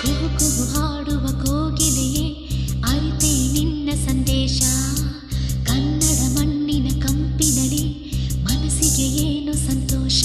ಕುಹು ಕುಹು ಹಾಡುವ ಕೋಗಿಲೆಯೇ ಅರಿತೆ ನಿನ್ನ ಸಂದೇಶ ಕನ್ನಡ ಮಣ್ಣಿನ ಕಂಪಿನಡಿ ಮನಸ್ಸಿಗೆ ಏನು ಸಂತೋಷ?